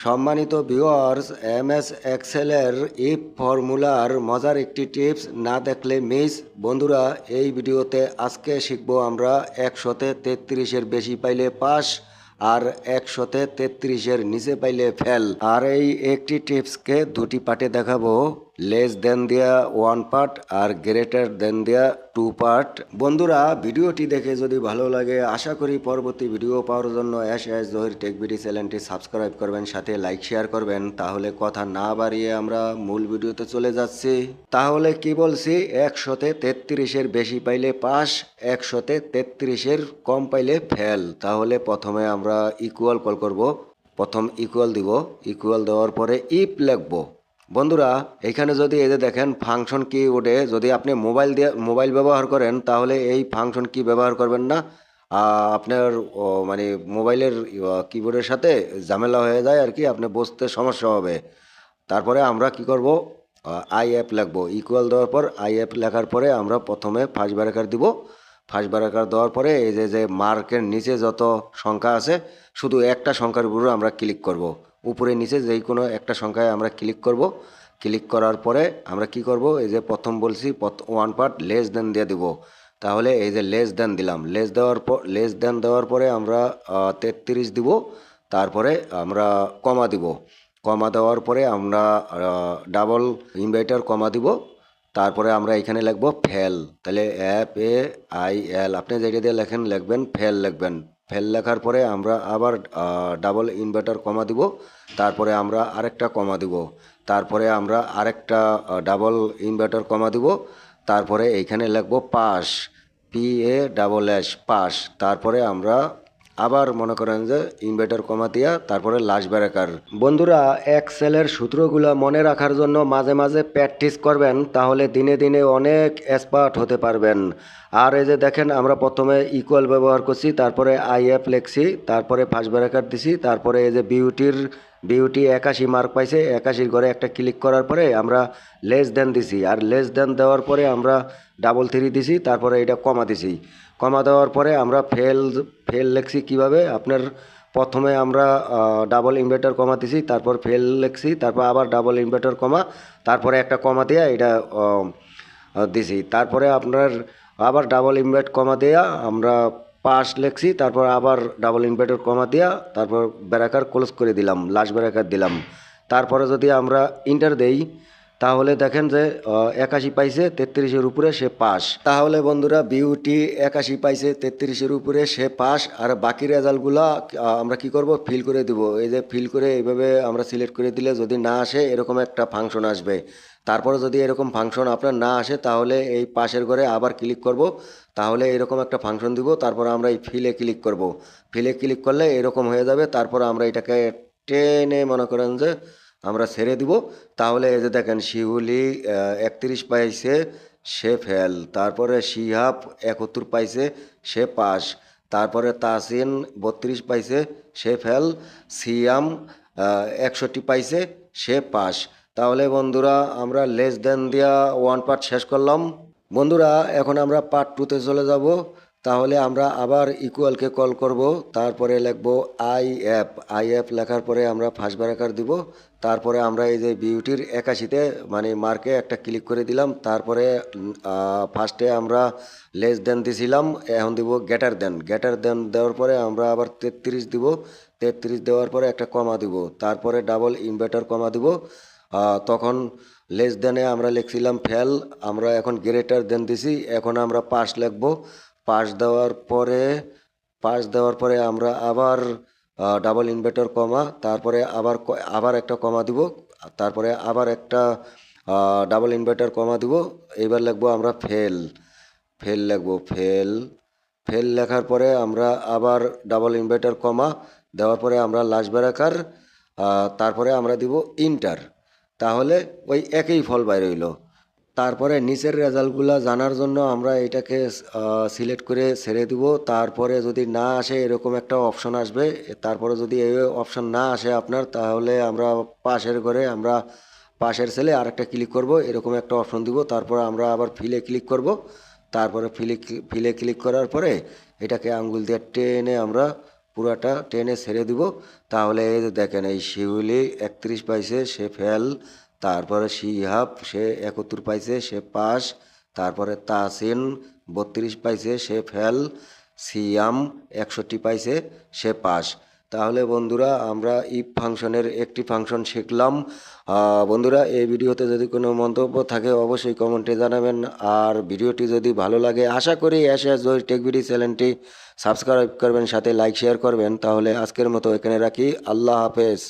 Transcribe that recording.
সম্মানিত viewers M S এক্সেলের if ফর্মুলার মজার একটি টিপস না দেখলে মিস বন্ধুরা, এই ভিডিওতে আজকে শিখব আমরা একশোতে তেত্রিশের বেশি পাইলে পাস আর একশোতে তেত্রিশের নিচে পাইলে ফেল আর এই একটি টিপসকে দুটি পাটে দেখাবো। লেস দেন দেয়া ওয়ান পার্ট আর গ্রেটার দেন দেয়া টু পার্ট বন্ধুরা, ভিডিওটি দেখে যদি ভালো লাগে, আশা করি পরবর্তী ভিডিও পাওয়ার জন্য S S Zahir tech BD চ্যানেলটি সাবস্ক্রাইব করবেন, সাথে লাইক, শেয়ার করবেন। তাহলে কথা না বাড়িয়ে আমরা মূল ভিডিওতে চলে যাচ্ছি। তাহলে কি বলছি, একশোতে তেত্রিশের বেশি পাইলে পাস, একশোতে তেত্রিশের কম পাইলে ফেল। তাহলে প্রথমে আমরা ইকুয়াল কল করব। প্রথম ইকুয়াল দিব। ইকুয়াল দেওয়ার পরে ইপ লিখব। বন্ধুরা, এখানে যদি এই যে দেখেন ফাংশন কি ওঠে যদি আপনি মোবাইল দিয়ে মোবাইল ব্যবহার করেন, তাহলে এই ফাংশন কি ব্যবহার করবেন না। আপনার মানে মোবাইলের কিবোর্ডের সাথে ঝামেলা হয়ে যায় আর কি, আপনি বসতে সমস্যা হবে। তারপরে আমরা কি করব? আই অ্যাপ লিখব। ইকুয়াল দেওয়ার পর আই অ্যাপ লেখার পরে আমরা প্রথমে ফার্স্ট ব্যারাকার দিব। ফার্স্ট ব্যারাকার দেওয়ার পরে এই যে যে মার্কের নিচে যত সংখ্যা আছে, শুধু একটা সংখ্যার উপরে আমরা ক্লিক করব। উপরে নিচে যেই কোনো একটা সংখ্যায় আমরা ক্লিক করব। ক্লিক করার পরে আমরা কি করব? এই যে প্রথম বলছি ওয়ান পার্ট লেস দেন দিয়ে দিব। তাহলে এই যে লেস দেন দিলাম। লেস দেওয়ার পর লেস দেন দেওয়ার পরে আমরা তেত্রিশ দিব। তারপরে আমরা কমা দিব। কমা দেওয়ার পরে আমরা ডাবল ইনভার্টার কমা দিব। তারপরে আমরা এখানে লিখব ফেল তাহলে অ্যাপ এ আই এল আপনি যেটা দিয়ে লেখেন, লিখবেন ফেল লিখবেন। ফেল লেখার পরে আমরা আবার ডাবল ইনভার্টার কমা দিব, তারপরে আমরা আরেকটা কমা দিব, তারপরে আমরা আরেকটা ডাবল ইনভার্টার কমা দিব, তারপরে এইখানে লেখব pass P A double S pass, তারপরে আমরা আবার মনে করেন যে ইনভার্টার কমা দিয়া তারপরে লাস্ট ব্রেকার বন্ধুরা এক্সেলের সূত্রগুলো মনে রাখার জন্য মাঝে মাঝে প্র্যাকটিস করবেন, তাহলে দিনে দিনে অনেক এক্সপার্ট হতে পারবেন। আর এই যে দেখেন, আমরা প্রথমে ইকুয়াল ব্যবহার করছি, তারপরে আই এফ লেখছি, তারপরে ফার্স্ট ব্রেকার দিছি, তারপরে এই যে বিউটির বিউটি একাশি মার্ক পাইছে, একাশির ঘরে একটা ক্লিক করার পরে আমরা লেস দেন দিছি। আর লেস দেন দেওয়ার পরে আমরা ডাবল থ্রি দিছি, তারপরে এটা কমা দিছি। কমা দেওয়ার পরে আমরা ফেল ফেল লেখছি কীভাবে? আপনার প্রথমে আমরা ডাবল ইনভার্টার কমা দিছি, তারপর ফেল লেখছি, তারপর আবার ডাবল ইনভার্টার কমা, তারপরে একটা কমা দেয়া এটা দিছি। তারপরে আপনার আবার ডাবল ইনভার্ট কমা দেয়া আমরা পাস লেখছি, তারপর আবার ডাবল ইনভার্টার কমা দিয়া, তারপর ব্যারাকার ক্লোজ করে দিলাম লাস্ট ব্যারাকার দিলাম। তারপরে যদি আমরা ইন্টার দেই তাহলে দেখেন যে একাশি পাইছে, তেত্রিশের উপরে সে পাস। তাহলে বন্ধুরা বিউটি একাশি পাইছে, তেত্রিশের উপরে সে পাস, আর বাকি রেজাল্টগুলো আমরা কি করব? ফিল করে দিব। এই যে ফিল করে এইভাবে আমরা সিলেক্ট করে দিলে যদি না আসে, এরকম একটা ফাংশন আসবে। তারপরে যদি এরকম ফাংশন আপনার না আসে, তাহলে এই পাশের ঘরে আবার ক্লিক করব। তাহলে এরকম একটা ফাংশন দিব, তারপর আমরা এই ফিলে ক্লিক করব। ফিলে ক্লিক করলে এরকম হয়ে যাবে, তারপর আমরা এটাকে টেনে মনে করেন যে আমরা ছেড়ে দিব। তাহলে এই যে দেখেন শিহুলি একত্রিশ পাইছে, সে ফেল। তারপরে শিহাব একত্তর পাইছে, সে পাস। তারপরে তাসিন বত্রিশ পাইছে, সে ফেল। সিয়াম একষট্টি পাইছে, সে পাস। তাহলে বন্ধুরা, আমরা লেস দেন দিয়া ওয়ান পার্ট শেষ করলাম। বন্ধুরা, এখন আমরা পার্ট টুতে চলে যাব। তাহলে আমরা আবার ইকুয়ালকে কল করব, তারপরে লিখব আই অ্যাপ আই অ্যাপ লেখার পরে আমরা ফার্স্ট ব্যারাকার দিব, তারপরে আমরা এই যে বিউটির একাশিতে মানে মার্কে একটা ক্লিক করে দিলাম, তারপরে ফার্স্টে আমরা লেস দেন দিছিলাম, এখন দিব গেটার দেন গেটার দেন দেওয়ার পরে আমরা আবার তেত্রিশ দিব, তেত্রিশ দেওয়ার পরে একটা কমা দিব, তারপরে ডাবল ইনভার্টার কমা দিব তখন লেস দেনে আমরা লিখছিলাম ফেল আমরা এখন গ্রেটার দেন দিছি, এখন আমরা পাস লিখব পাস দেওয়ার পরে পাশ দেওয়ার পরে আমরা আবার ডাবল ইনভার্টার কমা তারপরে আবার আবার একটা কমা দিব, তারপরে আবার একটা ডাবল ইনভার্টার কমা দিব এইবার লিখব আমরা ফেল ফেল লিখব ফেল ফেল লেখার পরে আমরা আবার ডাবল ইনভার্টার কমা দেওয়ার পরে আমরা লাস্ট ব্যারাকার তারপরে আমরা দিব ইন্টার তাহলে ওই একই ফল বাইর হইল। তারপরে নিচের রেজাল্টগুলো জানার জন্য আমরা এটাকে সিলেক্ট করে ছেড়ে দিব। তারপরে যদি না আসে এরকম একটা অপশন আসবে, তারপরে যদি এই অপশন না আসে আপনার, তাহলে আমরা পাশের ঘরে আমরা পাশের সেলে আরেকটা ক্লিক করব, এরকম একটা অপশন দিব। তারপরে আমরা আবার ফিলে ক্লিক করব। তারপরে ফিলে ফিলে ক্লিক করার পরে এটাকে আঙ্গুল দিয়ে টেনে আমরা পুরাটা টেনে ছেড়ে দিব। তাহলে এই দেখেন, এই শিউলি একত্রিশ পাইছে সে ফেল তারপরে শিহাব সে একাত্তর পাইছে, সে পাস তারপরে তাসিন বত্রিশ পাইছে, সে ফেল। সিয়াম, একষট্টি পাইছে, সে পাস তাহলে বন্ধুরা, আমরা ইফ ফাংশনের একটি ফাংশন শিখলাম। বন্ধুরা, এই ভিডিওতে যদি কোনো মন্তব্য থাকে, অবশ্যই কমেন্টে জানাবেন। আর ভিডিওটি যদি ভালো লাগে, আশা করি এসে জয় টেকবিডি চ্যানেলটি সাবস্ক্রাইব করবেন, সাথে লাইক, শেয়ার করবেন। তাহলে আজকের মতো এখানে রাখি। আল্লাহ হাফেজ।